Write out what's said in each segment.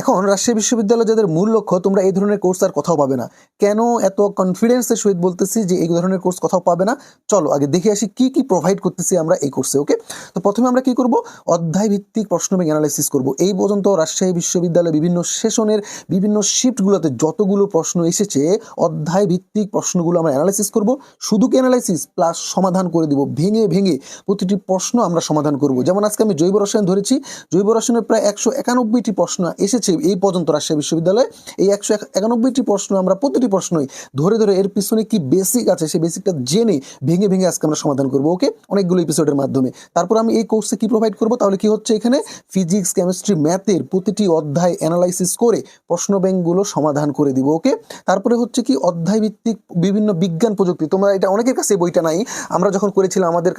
এখন রাজশাহী বিশ্ববিদ্যালয় যাদের মূল লক্ষ্য, তোমরা এই ধরনের কোর্স আর কোথাও পাবে না। কেন এত কনফিডেন্সের সহিত বলতেছি যে এই ধরনের কোর্স কোথাও পাবে না? চলো, আগে দেখে আসি কি কি প্রোভাইড করতেছি আমরা এই কোর্সে ওকে তো প্রথমে আমরা কি করব? অধ্যায় ভিত্তিক প্রশ্ন ব্যাংক অ্যানালাইসিস করব। এই পর্যন্ত রাজশাহী বিশ্ববিদ্যালয় বিভিন্ন সেশনের বিভিন্ন শিফটগুলোতে যতগুলো প্রশ্ন এসেছে অধ্যায় ভিত্তিক প্রশ্নগুলো আমরা অ্যানালাইসিস করব। শুধু কি অ্যানালাইসিস প্লাস সমাধান করে দিব। ভেঙে ভেঙে প্রতিটি প্রশ্ন আমরা সমাধান করব। যেমন আজকে আমি জৈব রসায়ন ধরেছি। জৈব রসায়নের প্রায় একশো একানব্বইটি প্রশ্ন এসেছে। এই পর্যন্ত রাজশাহী বিশ্ববিদ্যালয়ে। এই একশো একানব্বইটি প্রশ্ন আমরা প্রতিটি প্রশ্নই ধরে ধরে এর পিছনে কি বেসিক আছে সেই বেসিকটা জেনে, ভেঙে ভেঙে আজকে আমরা সমাধান করব ওকে অনেকগুলো এপিসোডের মাধ্যমে। তারপর আমি এই কোর্সে কি প্রোভাইড করব? তাহলে কি হচ্ছে এখানে? ফিজিক্স কেমিস্ট্রি ম্যাথের প্রতিটি অধ্যায় অ্যানালাইসিস করে প্রশ্ন ব্যাংকগুলো সমাধান করে দিব ওকে তারপরে হচ্ছে কি অধ্যায় ভিত্তিক বিভিন্ন বিজ্ঞান প্রযুক্তি। তোমরা এটা অনেকের কাছে বইটা নাই। আমরা যখন করেছিলাম আমাদের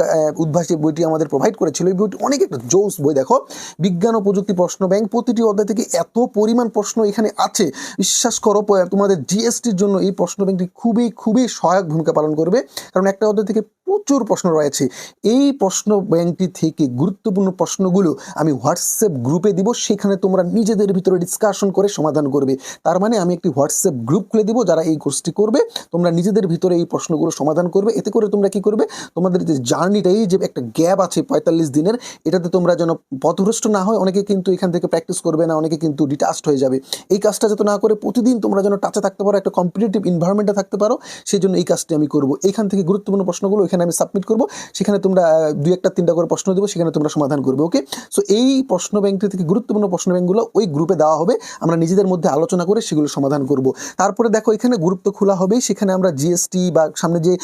উদ্ভাসী বইটি আমাদের প্রোভাইড করেছিল। এই বইটি অনেক একটা জোস বই, দেখো। বিজ্ঞান ও প্রযুক্তি প্রশ্ন ব্যাংক প্রতিটি অধ্যায় থেকে এত পরিমাণ প্রশ্ন এখানে আছে। বিশ্বাস করো তোমাদের জিএসটির জন্য এই প্রশ্ন ব্যাংকটি খুবই খুবই সহায়ক ভূমিকা পালন করবে। কারণ একটা অধ্যায় থেকে প্রচুর প্রশ্ন রয়েছে। এই প্রশ্ন ব্যাংকটি থেকে গুরুত্বপূর্ণ প্রশ্নগুলো আমি হোয়াটসঅ্যাপ গ্রুপে দিব, সেখানে তোমরা নিজেদের ভিতরে ডিসকাশন করে সমাধান করবে। তার মানে আমি একটি হোয়াটসঅ্যাপ গ্রুপ খুলে দিব, যারা এই কোর্সটি করবে, তোমরা নিজেদের ভিতরে এই প্রশ্নগুলো সমাধান করবে। এতে করে তোমরা কি করবে, তোমাদের যে জার্নিটা এই যে একটা গ্যাপ আছে পঁয়তাল্লিশ দিনের, এটাতে তোমরা যেন পথভ্রষ্ট না হয়, অনেকে কিন্তু এখান থেকে প্র্যাকটিস করবে না, অনেকে কিন্তু ডিটাস্ট হয়ে যাবে। এই কাজটা যাতে না করে, প্রতিদিন তোমরা যেন টাচে থাকতে পারো, একটা কম্পিটিটিভ ইনভারনমেন্টে থাকতে পারো সেই জন্য এই কাজটি আমি করব। এইখান থেকে গুরুত্বপূর্ণ প্রশ্নগুলো এখানে আমি সাবমিট করব। সেখানে তোমরা দুই একটা, তিনটা করে প্রশ্ন দেবো, সেখানে তোমরা সমাধান করবে ওকে সো এই প্রশ্ন ব্যাংকটি থেকে গুরুত্বপূর্ণ প্রশ্ন ব্যাংকগুলো ওই গ্রুপে দেওয়া হবে। আমরা নিজেদের মধ্যে আলোচনা করে সেগুলো সমাধান করব। তারপরে দেখো, এখানে গুরুত্ব খোলা হবে সেখানে আমরা জিএসটি বা সামনে যে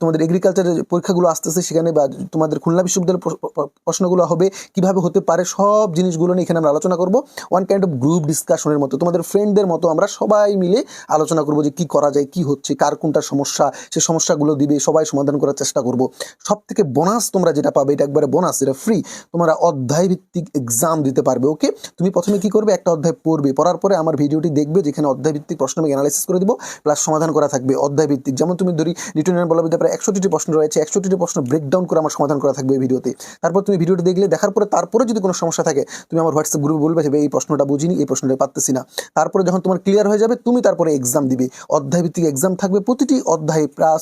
তোমাদের এগ্রিকালচারের পরীক্ষাগুলো আসতেছে, সেখানে বা তোমাদের খুলনা বিশ্ববিদ্যালয়ের প্র- প্র- প্রশ্নগুলো হবে। কীভাবে হতে পারে সব জিনিসগুলো নিয়ে এখানে আমরা আলোচনা করব। ওয়ান কাইন্ড অফ গ্রুপ ডিসকাশনের মতো। তোমাদের ফ্রেন্ডদের মতো আমরা সবাই মিলে আলোচনা করব যে কি করা যায়, কি হচ্ছে, কার কোনটা সমস্যা, সে সমস্যাগুলো দিবে, সবাই সমাধান করার চেষ্টা করব। সব থেকে বোনাস তোমরা যেটা পাবে, এটা একবারে বোনাস এটা ফ্রি তোমরা অধ্যায় ভিত্তিক এক্সাম দিতে পারবে ওকে তুমি প্রথমে কি করবে? একটা অধ্যায় পড়বে। পড়ার পরে আমার ভিডিওটি দেখবে, যেখানে অধ্যায় ভিত্তিক প্রশ্ন আমি অ্যানালাইসিস করে দিব প্লাস সমাধান করা থাকবে অধ্যায় ভিত্তিক যেমন তুমি ধরি নিউটনের বলবিদ্যা প্রায় একশোটি প্রশ্ন রয়েছে একশোটি প্রশ্ন ব্রেকডাউন করে আমার সমাধান করা থাকবে এই ভিডিওতে। তারপর তুমি ভিডিওটি দেখলে, দেখার পরে, তারপরে যদি কোনো সমস্যা থাকে, তুমি আমার হোয়াটসঅ্যাপ গ্রুপে বলবে যে এই প্রশ্নটা বুঝিনি, এই প্রশ্নটা পারতেছি না। তারপরে যখন তোমার ক্লিয়ার হয়ে যাবে, তুমি তারপরে এক্সাম দিবে। অধ্যায় ভিত্তিক এক্সাম থাকবে প্রতিটি অধ্যায়ে প্লাস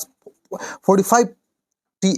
ফোর্টি ফাইভ টি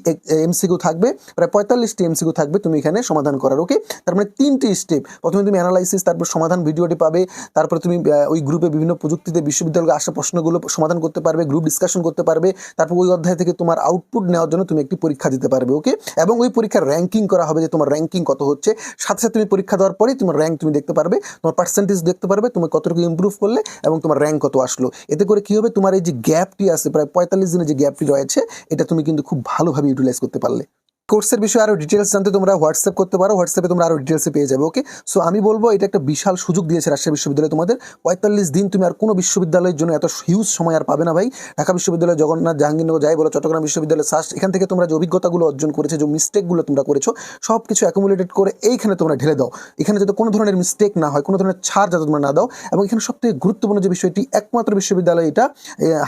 এমসিকিউ থাকবে, প্রায় পঁয়তাল্লিশটি এমসিকিউ থাকবে তুমি এখানে সমাধান করার ওকে তার মানে তিনটি স্টেপ প্রথমে তুমি অ্যানালাইসিস তারপর সমাধান ভিডিওটি পাবে, তারপরে তুমি ওই গ্রুপে বিভিন্ন প্রযুক্তিতে বিশ্ববিদ্যালয়ে আসা প্রশ্নগুলো সমাধান করতে পারবে গ্রুপ ডিসকাশন করতে পারবে, তারপর ওই অধ্যায় থেকে তোমার আউটপুট নেওয়ার জন্য তুমি একটি পরীক্ষা দিতে পারবে ওকে এবং ওই পরীক্ষার র্যাঙ্কিং করা হবে যে তোমার র্যাঙ্কিং কত হচ্ছে, সাথে সাথে তুমি পরীক্ষা দেওয়ার পরেই তোমার র্যাঙ্ক তুমি দেখতে পারবে, তোমার পার্সেন্টেজ দেখতে পারবে, তুমি কতটুকু ইমপ্রুভ করলে এবং তোমার র্যাঙ্ক কত আসলো। এতে করে কি হবে, তোমার এই যে গ্যাপটি আছে, প্রায় পঁয়তাল্লিশ দিনের যে গ্যাপটি রয়েছে, এটা তুমি কিন্তু খুব ভালোভাবে ইউটিলাইজ করতে পারলে। কোর্সের বিষয়ে আরও ডিটেলস জানতে তোমরা হোয়াটসঅ্যাপ করতে পারো হোয়াটসঅ্যাপে তোমরা আরও ডিটেলসে পেয়ে যাবে ওকে সো আমি বলব এটা একটা বিশাল সুযোগ দিয়েছে রাজশাহী বিশ্ববিদ্যালয় তোমাদের। পঁয়তাল্লিশ দিন তুমি আর কোনো বিশ্ববিদ্যালয়ের জন্য এত হিউজ সময় আর পাবে না ভাই। ঢাকা বিশ্ববিদ্যালয় জগন্নাথ, জাহাঙ্গীরনগর, যাই বলো, চট্টগ্রাম বিশ্ববিদ্যালয় সাস্ট এখান থেকে তোমরা যে অভিজ্ঞতাগুলো অর্জন করেছ, যে মিস্টেকগুলো তোমরা করেছ সব কিছু অ্যাকুমুলেটেড করে এইখানে তোমরা ঢেলে দাও। এখানে যাতে কোনো ধরনের মিস্টেক না হয়, কোনো ধরনের ছাড় যাতে তোমরা না দাও, এবং এখানে সবথেকে গুরুত্বপূর্ণ যে বিষয়টি, একমাত্র বিশ্ববিদ্যালয় এটা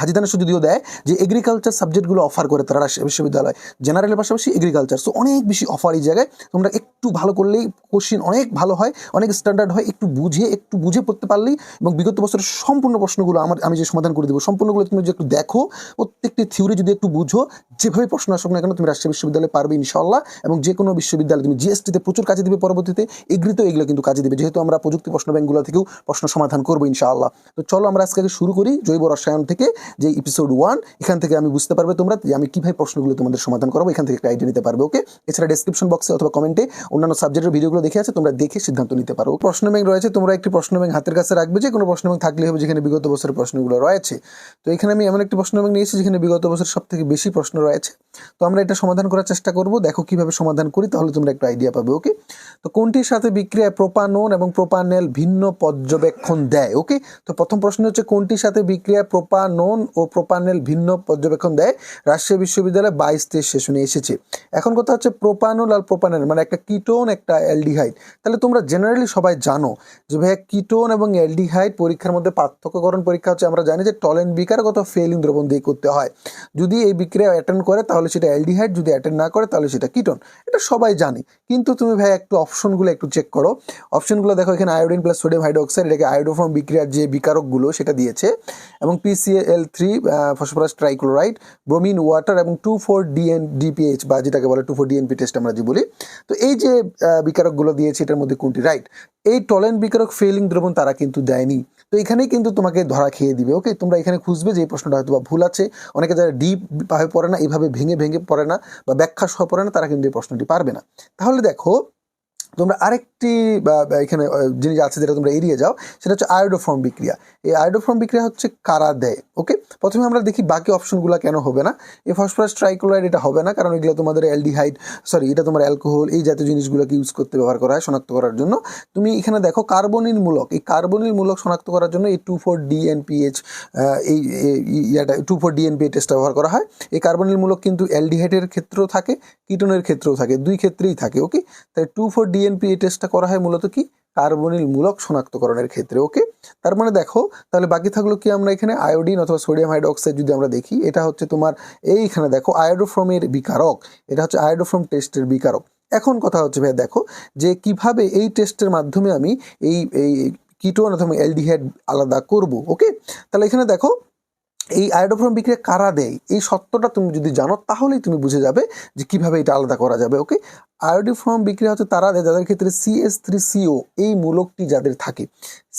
হাজিদানা যদিও দেয়, যে এগ্রিকালচার সাবজেক্টগুলো অফার করে তারা বিশ্ববিদ্যালয়। জেনারেলের পাশাপাশি এগ্রিকালচার সো অনেক বেশি অফার এই জায়গায়। তোমরা একটু ভালো করলেই কোশ্চিন অনেক ভালো হয়, অনেক স্ট্যান্ডার্ড হয়। একটু বুঝে একটু বুঝে পড়তে পারলেই এবং বিগত বছরের সম্পূর্ণ প্রশ্নগুলো আমার, আমি যে সমাধান করে দেবো, সম্পূর্ণগুলো তুমি যদি একটু দেখো, প্রত্যেকটি থিওরি যদি একটু বুঝো, যেভাবে প্রশ্ন আসুক না কেন, তুমি রাজশাহী বিশ্ববিদ্যালয়ে পারবে ইনশাল্লাহ এবং যে কোনো বিশ্ববিদ্যালয় তুমি জিএসটিতে প্রচুর কাজে দিবে পরবর্তীতে, এগ্রিতেও এগুলো কিন্তু কাজে দিবে। যেহেতু আমরা প্রযুক্তি প্রশ্ন ব্যাংকগুলো থেকেও প্রশ্ন সমাধান করব ইনশাআল্লাহ। তো চলো আমরা আজকে শুরু করি, জৈব রসায়ন থেকে যে এপিসোড ওয়ান এখান থেকে আমি বুঝতে পারবে তোমরা যে আমি কীভাবে প্রশ্নগুলো তোমাদের সমাধান করব, এখান থেকে একটা আইডিয়া নিতে পারবে। ওকে এছাড়া ডেসক্রিপশন বক্সে অথবা কমেন্টে অন্যান্য সাবজেক্টের ভিডিওগুলো দেখে আছে, তোমরা দেখে সিদ্ধান্ত নিতে পারো। প্রশ্ন ব্যাংক রয়েছে, তোমরা একটি প্রশ্ন ব্যাংক হাতের কাছে রাখবে যে কোনো প্রশ্ন ব্যাংক থাকলে হবে, যেখানে বিগত বছরের প্রশ্নগুলো রয়েছে। তো এখানে আমি এমন একটি প্রশ্ন ব্যাংক নিয়েছি, যেখানে বিগত বছর সব থেকে বেশি প্রশ্ন রয়েছে। তো আমরা এটা সমাধান করার চেষ্টা করব, দেখো কীভাবে সমাধান করি, তাহলে তোমরা একটা আইডিয়া পাবে ওকে তো কোনটির সাথে বিক্রিয়ায় প্রোপানোন এবং প্রোপানেল ভিন্ন পর্যবেক্ষণ দেয় ওকে তো প্রথম প্রশ্ন হচ্ছে, কোনটির সাথে বিক্রিয়ায় প্রোপানোন ও প্রোপানেল ভিন্ন পর্যবেক্ষণ দেয়? রাজশাহী বিশ্ববিদ্যালয় বাইশ তেইশ সেশনে এসেছে। এখন এখন কথা হচ্ছে প্রোপানল আর প্রোপানল মানে একটা কিটোন একটা অ্যালডিহাইড তাহলে তোমরা জেনারেলি সবাই জানো যে ভাইয়া কিটোন এবং অ্যালডিহাইড পরীক্ষার মধ্যে পার্থক্যকরণ পরীক্ষা হচ্ছে, আমরা জানি যে টলেন বিকারগত ফেলিং দ্রবণ দিয়ে করতে হয়। যদি এই বিক্রিয়া অ্যাটেন্ড করে, তাহলে সেটা অ্যালডিহাইড যদি অ্যাটেন্ড না করে, তাহলে সেটা কিটোন এটা সবাই জানি। কিন্তু তুমি ভাই একটু অপশনগুলো একটু চেক করো। অপশনগুলো দেখো, এখানে আয়োডিন প্লাস সোডিয়াম হাইড্রোক্সাইড এটাকে আয়োডোফর্ম বিক্রিয়ার যে বিকারকগুলো, সেটা দিয়েছে। এবং PCl three phosphorus trichloride bromine water এবং টু ফোর ডিএন ডিপিএইচ বা যেটাকে বলে টু ফোর ডিএনপি টেস্ট আমরা যে বলি। তো এই যে বিকারকগুলো দিয়েছে, এটার মধ্যে কোনটি রাইট এই টলেন বিকারক ফেলিং দ্রবণ তারা কিন্তু দেয়নি। তো এখানেই কিন্তু তোমাকে ধরা খেয়ে দিবে ওকে তোমরা এখানে খুঁজবে যে এই প্রশ্নটা হয়তো বা ভুল আছে। অনেকে যারা ডিপ ভাবে পড়ে না, এইভাবে ভেঙে ভেঙে পড়ে না বা ব্যাখ্যা সহ পড়ে না, তারা কিন্তু এই প্রশ্নটি পারবে না। তাহলে দেখো তোমরা আরেকটি, বা এখানে জিনিস আছে যেটা তোমরা এড়িয়ে যাও, সেটা হচ্ছে আয়োডোফর্ম বিক্রিয়া। এই আয়োডোফর্ম বিক্রিয়া হচ্ছে কারা দেয়, ওকে? প্রথমে আমরা দেখি বাকি অপশনগুলো কেন হবে না। এই ফসফরাস ট্রাইক্লোরাইড এটা হবে না, কারণ এগুলো তোমাদের অ্যালডিহাইড, সরি, এটা তোমার অ্যালকোহল, এই জাতীয় জিনিসগুলোকে ইউজ করতে ব্যবহার করা হয় শনাক্ত করার জন্য। তুমি এখানে দেখো কার্বনিল মূলক এই কার্বনিল মূলক শনাক্ত করার জন্য এই টু ফোর ডিএনপিএইচ এই ইয়াটা, টু ফোর ডিএনপি টেস্ট ব্যবহার করা হয়। এই কার্বনিল মূলক কিন্তু অ্যালডিহাইডের ক্ষেত্রেও থাকে, কিটোনের ক্ষেত্রেও থাকে, দুই ক্ষেত্রেই থাকে, ওকে? তাই টু ফোর ডিএনপি এই টেস্টটা করা হয় মূলত কি? কার্বনিল মূলক শনাক্তকরণের ক্ষেত্রে ওকে তার মানে দেখো, তাহলে বাকি থাকল কি আমরা এখানে আয়োডিন অথবা সোডিয়াম হাইড্রোক্সাইড যদি আমরা দেখি, এটা হচ্ছে তোমার এইখানে দেখো আয়োডোফ্রমের বিকারক, এটা হচ্ছে আয়োডোফ্রম টেস্টের বিকারক। এখন কথা হচ্ছে ভাই দেখো, যে কীভাবে এই টেস্টের মাধ্যমে আমি এই এই কিটোন অথবা অ্যালডিহাইড আলাদা করব ওকে তাহলে এখানে দেখো, এই আয়োডোফ্রম বিক্রিয়া কারা দেয়? এই সত্যটা তুমি যদি জানো, তাহলেই তুমি বুঝে যাবে যে কীভাবে এটা আলাদা করা যাবে ওকে আয়োডিফ্রম বিক্রিয়া হচ্ছে তারা যাদের ক্ষেত্রে সিএস থ্রি সিও এই মূলকটি যাদের থাকে।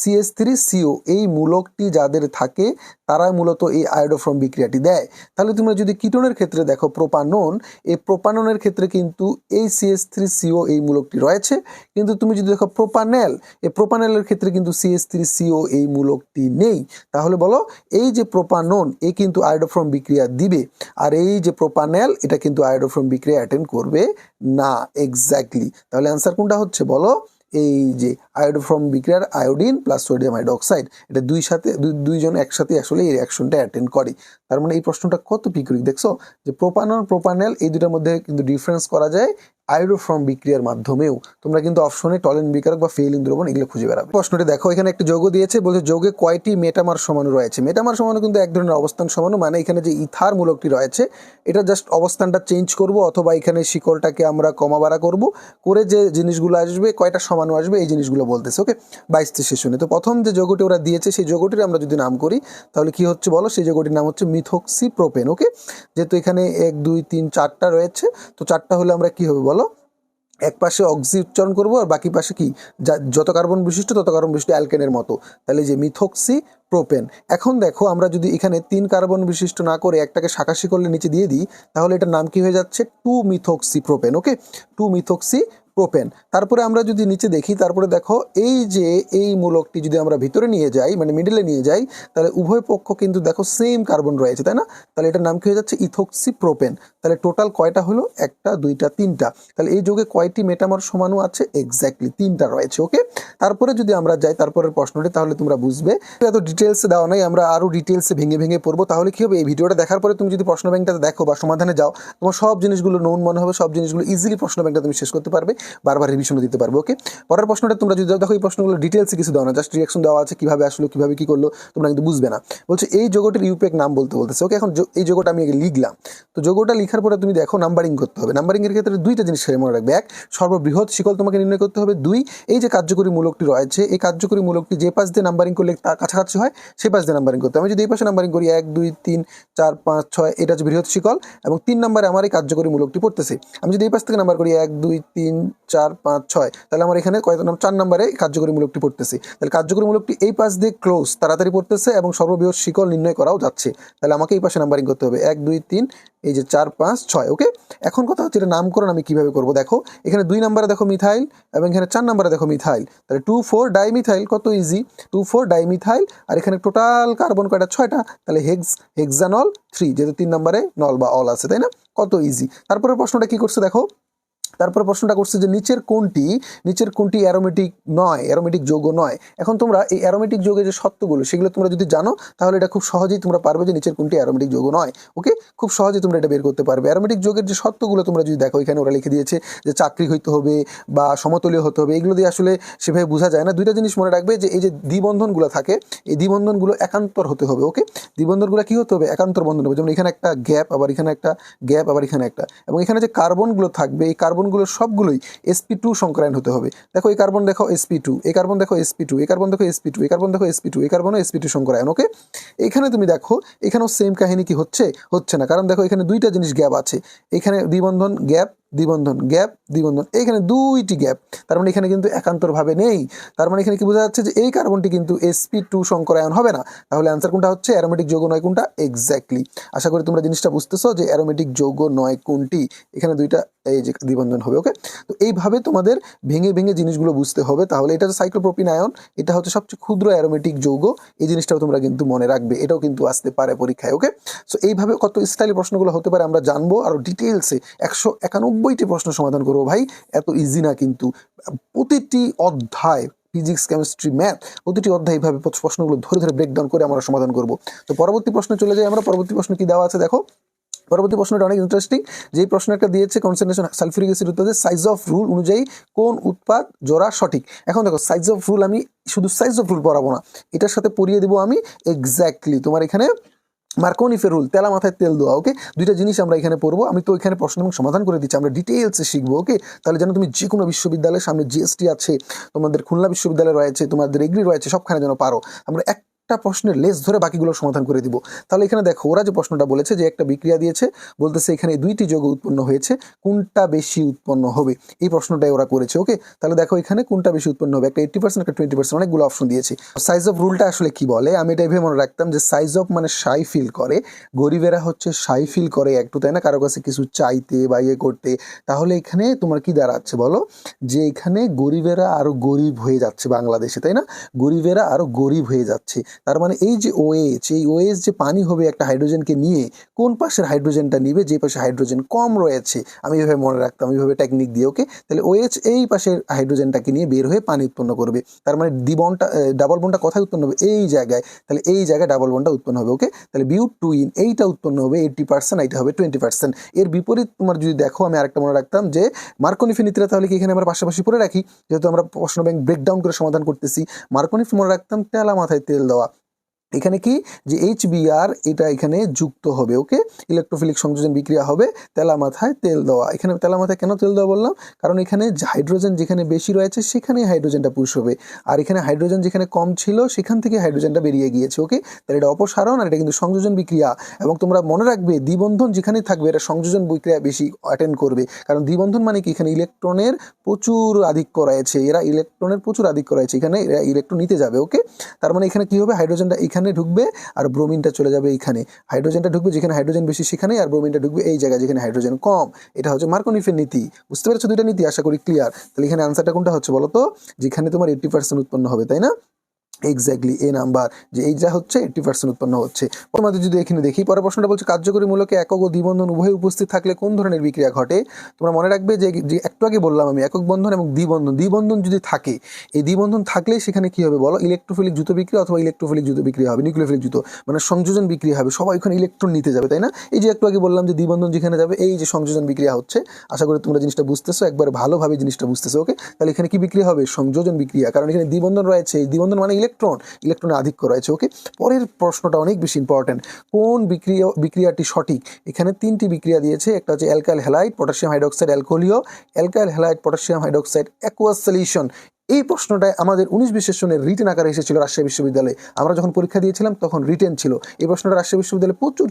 সিএস থ্রি সিও এই মূলকটি যাদের থাকে, তারাই মূলত এই আয়োডোফ্রম বিক্রিয়াটি দেয়। তাহলে তোমরা যদি কিটোনের ক্ষেত্রে দেখো প্রোপানন, এই প্রোপাননের ক্ষেত্রে কিন্তু এই সিএস থ্রি সিও এই মূলকটি রয়েছে। কিন্তু তুমি যদি দেখো প্রোপানেল, এই প্রোপানেলের ক্ষেত্রে কিন্তু সিএস থ্রি সিও এই মূলকটি নেই। তাহলে বলো, এই যে প্রোপানন, এ কিন্তু আয়োডোফ্রম বিক্রিয়া দিবে। আর এই যে প্রোপানেল, এটা কিন্তু আয়োডোফ্রম বিক্রিয়া অ্যাটেন্ড করবে না এক্স্যাক্টলি তাহলে অ্যান্সার কোনটা হচ্ছে বলো? এই যে আয়োডোফ্রম বিক্রিয়ার আয়োডিন প্লাস সোডিয়াম হাইড্রোক্সাইড এটা দুই সাথে, দুই- দুইজন একসাথে আসলে এই রিয়াকশনটা অ্যাটেন্ড করে। তার মানে এই প্রশ্নটা কত পিকুরিক দেখছ যে প্রোপানল প্রোপানেল এই দুটার মধ্যে কিন্তু ডিফারেন্স করা যায়। আয়োডোফ্রম বিক্রিয়ার মাধ্যমেও তোমরা কিন্তু অপশনে টলেন বিকারক বা ফেইলিং দ্রবণ এগুলো খুঁজে বেড়াবে। প্রশ্নটি দেখো, এখানে একটা যৌগ দিয়েছে, বলছে যৌগে কয়টি মেটামার সমাণু রয়েছে? মেটামার সমাণু কিন্তু এক ধরনের অবস্থান সমাণু মানে এখানে যে ইথার মূলকটি রয়েছে, এটা জাস্ট অবস্থানটা চেঞ্জ করব অথবা এখানে শিকলটাকে আমরা কমা বাড়া করব, করে যে জিনিসগুলো আসবে, কয়টা সমাণু আসবে, এই জিনিসগুলো বলতেছে ওকে বাইশ সেশনে তো প্রথম যে যৌগটি ওরা দিয়েছে, সেই যৌগটির আমরা যদি নাম করি, তাহলে কি হচ্ছে বলো? সেই যৌগটির নাম হচ্ছে মিথক্সি প্রোপেন ওকে যেহেতু এখানে এক, দুই, তিন, চারটা রয়েছে, তো চারটা হলে আমরা কি হবে বলো? এক পাশে অক্সি উচ্চারণ করব আর বাকি পাশে কি? যত কার্বন বিশিষ্ট, তত কার্বন বিশিষ্ট অ্যালকেনের মতো। তাহলে যে মিথক্সি, প্রোপেন। এখন দেখো, আমরা যদি এখানে তিন কার্বন বিশিষ্ট না করে একটাকে শাকাশি করলে নিচে দিয়ে দিই, তাহলে এটার নাম কি হয়ে যাচ্ছে? Two methoxy propane, okay? Two methoxy propane তারপরে আমরা যদি নিচে দেখি, তারপরে দেখো, এই যে এই মূলকটি যদি আমরা ভিতরে নিয়ে যাই মানে মিডলে নিয়ে যাই, তাহলে উভয় পক্ষ কিন্তু দেখো সেম কার্বন রয়েছে, তাই না? তাহলে এটার নাম কি হয়ে যাচ্ছে? ইথোক্সি প্রোপেন তাহলে টোটাল কয়টা হলো? একটা, দুইটা, তিনটা। তাহলে এই যোগে কয়টি মেটামার সমাণু আছে? এক্স্যাক্টলি তিনটা রয়েছে ওকে তারপরে যদি আমরা যাই, তারপরের প্রশ্নটি, তাহলে তোমরা বুঝবে। এত ডিটেলসে দেওয়া নাই, আমরা আরও ডিটেলসে ভেঙে ভেঙে পড়ব। তাহলে কি হবে? এই ভিডিওটা দেখার পরে তুমি যদি প্রশ্ন ব্যাংকটাতে দেখো বা সমাধানে যাও, তোমার সব জিনিসগুলো নোন মনে হবে, সব জিনিসগুলো ইজিলি প্রশ্ন ব্যাংকটা তুমি শেষ করতে পারবে। বারবার রিভিশনও দিতে পারবে ওকে পরের প্রশ্নটা তোমরা যদি দেখো, এই প্রশ্নগুলো ডিটেলসে কিছু দাও না জাস্ট রিয়াকশন দেওয়া আছে, কীভাবে আসলো, কীভাবে কী করল, তোমরা কিন্তু বুঝবে না। বলছে, এই যোগটির ইউপেক নাম বলতে বলতেছে ওকে এখন এই যোগটা আমি আগে লিখলাম। তো যোগটা লিখার পরে তুমি দেখো নাম্বারিং করতে হবে। নাম্বারিংয়ের ক্ষেত্রে দুইটা জিনিস মনে রাখবে। এক, সর্ববৃহৎ শিকল তোমাকে নির্ণয় করতে হবে। দুই, এই যে কার্যকরী মূলকটি রয়েছে, এই কার্যকরী মূলকটি যে পাশ দিয়ে নাম্বারিং করলে তার কাছাকাছি হয় সেই পাশ দিয়ে নাম্বারিং করতে আমি যদি এই পাশে নাম্বারিং করি, এক, দুই, তিন, চার, পাঁচ, ছয়, এটা হচ্ছে বৃহৎ শিকল এবং তিন নম্বরে আমার এই কার্যকরী মূলকটি পড়তেছে। আমি যদি এই পাশ থেকে নাম্বার করি, এক, দুই, তিন চার পাঁচ ছয়। তাহলে আমার এখানে কয়টা নাম? চার নম্বরে কার্যকরী মূলকটি পড়তেছে। তাহলে কার্যকরী মূলকটি এই পাশ দিয়ে ক্লোজ তাড়াতাড়ি পড়তেছে এবং সর্ববৃহৎ শিকল নির্ণয় করাও যাচ্ছে। তাহলে আমাকে এই পাশে নাম্বারিং করতে হবে। এক, দুই, তিন, এই যে চার, পাঁচ, ছয় ওকে এখন কথা হচ্ছে এটা নামকরণ আমি কীভাবে করব? দেখো, এখানে দুই নম্বরে দেখো মিথাইল এবং এখানে চার নম্বরে দেখো মিথাইল তাহলে টু ফোর ডাইমিথাইল কত ইজি টু ফোর ডাইমিথাইল আর এখানে টোটাল কার্বন কয়টা? ছয়টা। তাহলে হেক্স হেক্সানল থ্রি যেহেতু তিন নম্বরে নল বা অল আছে, তাই না? কত ইজি তারপরে প্রশ্নটা কি করছে দেখো? তারপর প্রশ্নটা করছে যে নিচের কোনটি নিচের কোনটি অ্যারোমেটিক নয় অ্যারোমেটিক যৌগ নয়? এখন তোমরা এই অ্যারোমেটিক যৌগের যে সত্যগুলো, সেগুলো তোমরা যদি জানো, তাহলে এটা খুব সহজেই তোমরা পারবে যে নিচের কোনটি অ্যারোমেটিক যৌগ নয়। ওকে খুব সহজেই তোমরা এটা বের করতে পারবে। অ্যারোমেটিক যৌগের যে সত্যগুলো তোমরা যদি দেখো, এখানে ওরা লিখে দিয়েছে যে চাকরি হইতে হবে বা সমতলীয় হতে হবে, এগুলো দিয়ে আসলে সেভাবে বোঝা যায় না। দুইটা জিনিস মনে রাখবে যে এই যে দ্বিবন্ধনগুলো থাকে, এই দ্বিবন্ধনগুলো একান্তর হতে হবে ওকে দ্বিবন্ধনগুলো কী হতে হবে? একান্তর বন্ধন হবে। যেমন এখানে একটা গ্যাপ আবার এখানে একটা গ্যাপ আবার এখানে একটা। এবং এখানে যে কার্বনগুলো থাকবে, এই কার্বনগুলো সবগুলোই এসপি টু সংক্রায়ণ হতে হবে। দেখো, এই কার্বন দেখো এসপি টু এই কার্বন দেখো এসপি টু এই কার্বন দেখো এসপি টু এই কার্বন দেখো এসপি টু এই কার্বনও এসপি টু সংক্রায়ণ ওকে এখানে তুমি দেখো, এখানেও সেম কাহিনী কি হচ্ছে? হচ্ছে না। কারণ দেখো, এখানে দুইটা জিনিস গ্যাপ আছে। এখানে দ্বিবন্ধন গ্যাপ দ্বিবন্ধন গ্যাপ, দ্বিবন্ধন, এইখানে দুইটি গ্যাপ। তার মানে এখানে কিন্তু একান্তরভাবে নেই। তার মানে এখানে কি বোঝা যাচ্ছে যে এই কার্বনটি কিন্তু এসপি টু সংকরায়ন হবে না। তাহলে অ্যান্সার কোনটা হচ্ছে? অ্যারোমেটিক যৌগ নয় কোনটা? এক্স্যাক্টলি আশা করি তোমরা জিনিসটা বুঝতেছো যে অ্যারোমেটিক যৌগ নয় কোনটি? এখানে দুইটা, এই যে দ্বিবন্ধন হবে ওকে তো এইভাবে তোমাদের ভেঙে ভেঙে জিনিসগুলো বুঝতে হবে। তাহলে এটা সাইক্লোপ্রোপিন আয়ন এটা হচ্ছে সবচেয়ে ক্ষুদ্র অ্যারোমেটিক যৌগ। এই জিনিসটাও তোমরা কিন্তু মনে রাখবে। এটাও কিন্তু আসতে পারে পরীক্ষায় ওকে সো এইভাবে কত স্টাইলি প্রশ্নগুলো হতে পারে আমরা জানব। আর ডিটেলসে একশো একানব্বইটি প্রশ্ন সমাধান করব ভাই। এত ইজি না কিন্তু। প্রতিটি অধ্যায় ফিজিক্স কেমিস্ট্রি ম্যাথ প্রতিটি অধ্যায় এইভাবে প্রশ্নগুলো ধরে ধরে ব্রেকডাউন করে আমরা সমাধান করব। তো পরবর্তী প্রশ্নে চলে যাই আমরা। পরবর্তী প্রশ্ন কি দেওয়া আছে দেখো? পরবর্তী প্রশ্নটা অনেক ইন্টারেস্টিং যেই প্রশ্ন একটা দিয়েছে কনসেন্ট্রেশন সালফিউরিক অ্যাসিড উৎপাদে সাইজ অফ রুল অনুযায়ী কোন উৎপাদ জোড়া সঠিক? এখন দেখো সাইজ অফ রুল আমি শুধু সাইজ অফ রুল পড়াবো না। এটার সাথে পড়িয়ে দেবো আমি এক্স্যাক্টলি তোমার এখানে মার্কোনিফের ফেরুল, তেলা মাথায় তেল দেওয়া ওকে দুইটা জিনিস আমরা এখানে পড়ব। আমি তো এখানে প্রশ্ন এবং সমাধান করে দিচ্ছি, আমরা ডিটেলসে শিখব ওকে তাহলে যেন তুমি যে কোনো বিশ্ববিদ্যালয়ের সামনে জিএসটি আছে, তোমাদের খুলনা বিশ্ববিদ্যালয় রয়েছে, তোমাদের এগ্রি রয়েছে, সবখানে যেন পারো। আমরা এক একটা প্রশ্নের লেস ধরে বাকিগুলোর সমাধান করে দিব। তাহলে এখানে দেখো, ওরা যে প্রশ্নটা বলেছে যে একটা বিক্রিয়া দিয়েছে, বলতেছে এখানে দুইটি যোগ উৎপন্ন হয়েছে, কোনটা বেশি উৎপন্ন হবে? এই প্রশ্নটাই ওরা করেছে, ওকে? তাহলে দেখো এখানে কোনটা বেশি উৎপন্ন হবে? একটা এইট্টি পার্সেন্ট একটা টোয়েন্টি পার্সেন্ট অনেকগুলো অপশন দিয়েছে। সাইজ অফ রুলটা আসলে কি বলে? আমি এটা ভেবে মনে রাখতাম যে সাইজ অফ মানে সাই ফিল করে। গরিবেরা হচ্ছে সাই ফিল করে একটু, তাই না? কারও কাছে কিছু চাইতে বা ইয়ে করতে। তাহলে এখানে তোমার কি দাঁড়াচ্ছে বলো? যে এখানে গরিবেরা আরও গরিব হয়ে যাচ্ছে বাংলাদেশে, তাই না? গরিবেরা আরও গরিব হয়ে যাচ্ছে। তার মানে এই যে ওএইচ এই ওএইচ যে পানি হবে একটা হাইড্রোজেনকে নিয়ে, কোন পাশের হাইড্রোজেনটা নিবে? যে পাশে হাইড্রোজেন কম রয়েছে। আমি এভাবে মনে রাখতাম এইভাবে টেকনিক দিয়ে ওকে তাহলে ওএইচ এই পাশের হাইড্রোজেনটাকে নিয়ে বের হয়ে পানি উৎপন্ন করবে। তার মানে দ্বিবনটা ডাবল বনটা কোথায় উৎপন্ন হবে? এই জায়গায়। তাহলে এই জায়গায় ডাবল বনটা উৎপন্ন হবে ওকে তাহলে বিউট টু ইন এইটা উৎপন্ন হবে এইটটি পার্সেন্ট এইটা হবে টোয়েন্টি পার্সেন্ট এর বিপরীত তোমার যদি দেখো, আমি আরেকটা মনে রাখতাম যে মার্কনিফিনিতিরা তাহলে কি এখানে আমরা পাশাপাশি পড়ে রাখি? যেহেতু আমরা প্রশ্ন ব্যাংক ব্রেকডাউন করে সমাধান করতেছি। মার্কনিফ মনে রাখতাম তেলা মাথায় তেল দেওয়া। এখানে কি? যে এইচ বিআর এটা এখানে যুক্ত হবে, ওকে? ইলেকট্রোফিলিক সংযোজন বিক্রিয়া হবে তেলা মাথায় তেল দেওয়া। এখানে তেলা মাথায় কেন তেল দেওয়া বললাম? কারণ এখানে হাইড্রোজেন যেখানে বেশি রয়েছে, সেখানেই হাইড্রোজেনটা পুশ হবে। আর এখানে হাইড্রোজেন যেখানে কম ছিল, সেখান থেকে হাইড্রোজেনটা বেরিয়ে গিয়েছে, ওকে? তাহলে এটা অপসারণ আর এটা কিন্তু সংযোজন বিক্রিয়া। এবং তোমরা মনে রাখবে, দ্বিবন্ধন যেখানে থাকবে, এটা সংযোজন বিক্রিয়া বেশি অ্যাটেন্ড করবে। কারণ দ্বিবন্ধন মানে কি? এখানে ইলেকট্রনের প্রচুর আধিক্য রয়েছে। এরা ইলেকট্রনের প্রচুর আধিক্য রয়েছে। এখানে এরা ইলেকট্রন নিতে যাবে, ওকে? তার মানে এখানে কি হবে? হাইড্রোজেনটা এখানে ঢুকবে আর ব্রোমিনটা চলে যাবে এইখানে হাইড্রোজেনটা ঢুকবে যেখানে হাইড্রোজেন বেশি সেখানে আর ব্রোমিনটা ঢুকবে এই জায়গায় যেখানে হাইড্রোজেন কম। এটা হচ্ছে মার্কনিফের নীতি। বুঝতে পেরেছ? দুইটা নীতি আশা করি ক্লিয়ার তাহলে এখানে আনসারটা কোনটা হচ্ছে বলতো যেখানে তোমার এইট্টি পার্সেন্ট উৎপন্ন হবে, তাই না? এক্স্যাক্টলি এ নাম্বার যে এই যা হচ্ছে এইট্টি পার্সেন্ট উৎপন্ন হচ্ছে। তোমাদের যদি এখানে দেখি, পরের প্রশ্নটা বলছে কার্যকরী মূলকে একক ও দ্বিবন্ধন উভয় উপস্থিত থাকলে কোন ধরনের বিক্রিয়া ঘটে? তোমরা মনে রাখবে যে একটু আগে বললাম আমি, একক বন্ধন এবং দ্বিবন্ধন। দ্বিবন্ধন যদি থাকে, এই দ্বিবন্ধন থাকলে সেখানে কি হবে বলো? ইলেকট্রোফিলিক জুতো বিক্রিয়া অথবা ইলেকট্রোফিলিক জুতো বিক্রিয়া হবে নিউক্লিওফিলিক জুতো। মানে সংযোজন বিক্রিয়া হবে, সবাই ওখানে ইলেকট্রন নিতে যাবে, তাই না? এই যে একটু আগে বললাম যে দ্বিবন্ধন যেখানে যাবে, এই যে সংযোজন বিক্রিয়া হচ্ছে। আশা করি তোমরা জিনিসটা বুঝতেছো, একবার ভালোভাবে জিনিসটা বুঝতেছো ওকে তাহলে এখানে কি বিক্রিয়া হবে? সংযোজন বিক্রিয়া। কারণ এখানে দ্বিবন্ধন রয়েছে। দ্বিবন্ধন মানে ইলেকট্রন ইলেকট্রনে আধিক্য রয়েছে ওকে পরের প্রশ্নটা অনেক বেশি ইম্পর্টেন্ট কোন বিক্রিয়া, বিক্রিয়াটি সঠিক? এখানে তিনটি বিক্রিয়া দিয়েছে, একটা হচ্ছে alkyl halide potassium hydroxide অ্যালকোলিও alkyl halide potassium hydroxide aqueous solution এই প্রশ্নটায় আমাদের উনিশ বিশেষ সনের রিটেন আকারে এসেছিল রাজশাহী বিশ্ববিদ্যালয়ে। আমরা যখন পরীক্ষা দিয়েছিলাম, তখন রিটেন ছিল। এই প্রশ্নটা রাজশাহী বিশ্ববিদ্যালয়ে প্রচুর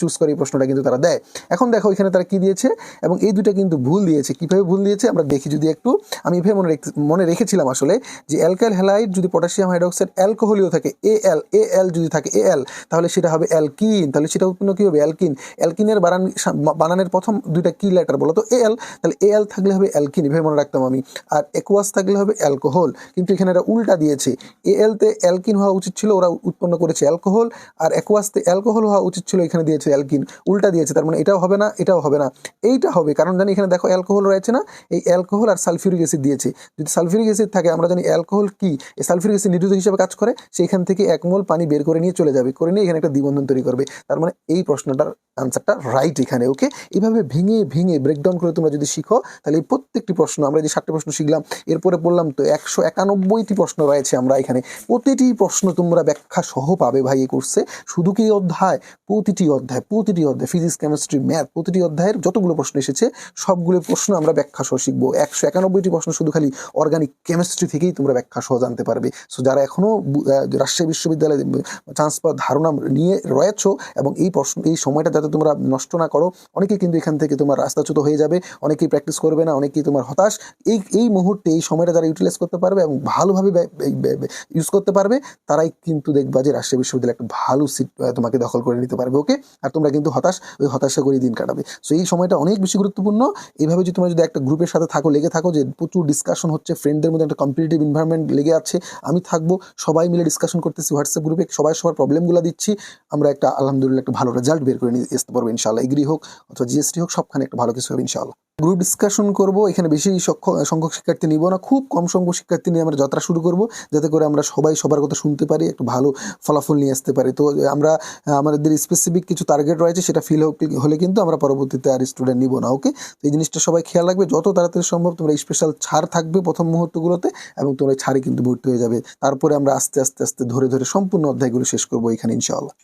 চুজ করে এই প্রশ্নটা কিন্তু তারা দেয়। এখন দেখো এখানে তারা কি দিয়েছে এবং এই দুটা কিন্তু ভুল দিয়েছে। কীভাবে ভুল দিয়েছে আমরা দেখি যদি একটু। আমি এভাবে মনে মনে রেখেছিলাম আসলে যে অ্যালকাইল হ্যালাইড যদি পটাশিয়াম হাইড্রোক্সাইড অ্যালকোহলিও থাকে, এ এল এ এল যদি থাকে, এ এল, তাহলে সেটা হবে অ্যালকিন। তাহলে সেটা উৎপন্ন কী হবে? অ্যালকিন। অ্যালকিনের বানান, বানানের প্রথম দুইটা কি লেটার বলো তো? এ এল, তাহলে এ এল থাকলে হবে অ্যালকিন। এভাবে মনে রাখতাম আমি। আর একুয়াস থাকলে হবে অ্যাল অ্যালকোহল কিন্তু এখানে এরা উল্টা দিয়েছে। এ এলতে অ্যালকিন হওয়া উচিত ছিল, ওরা উৎপন্ন করেছে অ্যালকোহল আর অ্যাকোয়াসতে অ্যালকোহল হওয়া উচিত ছিল, এখানে দিয়েছে অ্যালকিন উল্টা দিয়েছে, তার মানে এটাও হবে না, এটাও হবে না। এইটা হবে, কারণ জানি এখানে দেখো অ্যালকোহল রয়েছে না, এই অ্যালকোহল আর সালফিউরিক অ্যাসিড দিয়েছে। যদি সালফিউরিক অ্যাসিড থাকে, আমরা জানি অ্যালকোহল কি, এই সালফিউরিক অ্যাসিড নিউট্রিজন হিসেবে কাজ করে, সেইখান থেকে এক মোল পানি বের করে নিয়ে চলে যাবে, করে নিয়ে এখানে একটা দ্বিবন্ধন তৈরি করবে। তার মানে এই প্রশ্নটার আনসারটা রাইট এখানে ওকে এইভাবে ভেঙে ভেঙে ব্রেকডাউন করে তোমরা যদি শিখো, তাহলে এই প্রত্যেকটি প্রশ্ন, আমরা যে ষাটটি প্রশ্ন শিখলাম, এরপরে বললাম তো একশো একানব্বইটি প্রশ্ন রয়েছে আমরা এখানে। প্রতিটি প্রশ্ন তোমরা ব্যাখ্যা সহ পাবে ভাই এই কোর্সে। শুধু কি অধ্যায়? প্রতিটি অধ্যায় প্রতিটি অধ্যায়। ফিজিক্স, কেমিস্ট্রি, ম্যাথ, প্রতিটি অধ্যায়ের যতগুলো প্রশ্ন এসেছে, সবগুলো প্রশ্ন আমরা ব্যাখ্যা সহ শিখব। একশো একানব্বইটি প্রশ্ন শুধু খালি অর্গানিক কেমিস্ট্রি থেকেই তোমরা ব্যাখ্যা সহ জানতে পারবে। সো যারা এখনও রাজশাহী বিশ্ববিদ্যালয়ে চান্স পাওয়ার ধারণা নিয়ে রয়েছো এবং এই প্রশ্ন, এই সময়টা যাতে তোমরা নষ্ট না করো, অনেকেই কিন্তু এখান থেকে তোমার রাস্তাচ্যুত হয়ে যাবে, অনেকেই প্র্যাকটিস করবে না, অনেকেই তোমার হতাশ। এই এই মুহূর্তে, এই সময়টা যারা ইউটিলাইজ করতে পারবে এবং ভালোভাবে ইউজ করতে পারবে, তারাই কিন্তু দেখবা যে রাজশাহী বিশ্ববিদ্যালয় একটা ভালো সিট তোমাকে দখল করে নিতে পারবে ওকে আর তোমরা কিন্তু হতাশ, ওই হতাশা করে দিন কাটাবে। সো এই সময়টা অনেক বেশি গুরুত্বপূর্ণ। এইভাবে যদি তোমরা যদি একটা গ্রুপের সাথে থাকো, লেগে থাকো যে প্রচুর ডিসকাশন হচ্ছে ফ্রেন্ডদের মধ্যে একটা কম্পিটিটিভ এনভায়রনমেন্ট লেগে আছে, আমি থাকব, সবাই মিলে ডিসকাশন করতেছি হোয়াটসঅ্যাপ গ্রুপে সবাই সবার প্রবলেমগুলো দিচ্ছি, আমরা একটা আলহামদুলিল্লাহ একটা ভালো রেজাল্ট বের করে নিয়ে আসতে পারব ইনশাল্লাহ এগ্রি হোক অথবা জিএসটি হোক, সবখানে একটা ভালো কিছু হবে ইনশাল্লাহ গ্রুপ ডিসকাশন করব, এখানে বেশি সংখ্যক শিক্ষার্থী নিব না, খুব কম সংখ্যক শিক্ষার্থী নিয়ে আমরা যাত্রা শুরু করব, যাতে করে আমরা সবাই সবার কথা শুনতে পারি, একটু ভালো ফলাফল নিয়ে আসতে পারি। তো আমরা, আমাদের স্পেসিফিক কিছু টার্গেট রয়েছে, সেটা ফিল হলে কিন্তু আমরা পরবর্তীতে আর স্টুডেন্ট নিব না ওকে তো এই জিনিসটা সবাই খেয়াল রাখবে, যত তাড়াতাড়ি সম্ভব তোমরা স্পেশাল ছাড় থাকবে প্রথম মুহূর্তগুলোতে, এবং তোমরা ছাড়ে কিন্তু ভর্তি হয়ে যাবে। তারপরে আমরা আস্তে আস্তে আস্তে, ধরে ধরে সম্পূর্ণ অধ্যায়গুলো শেষ করব এখানে, ইনশাআল্লাহ।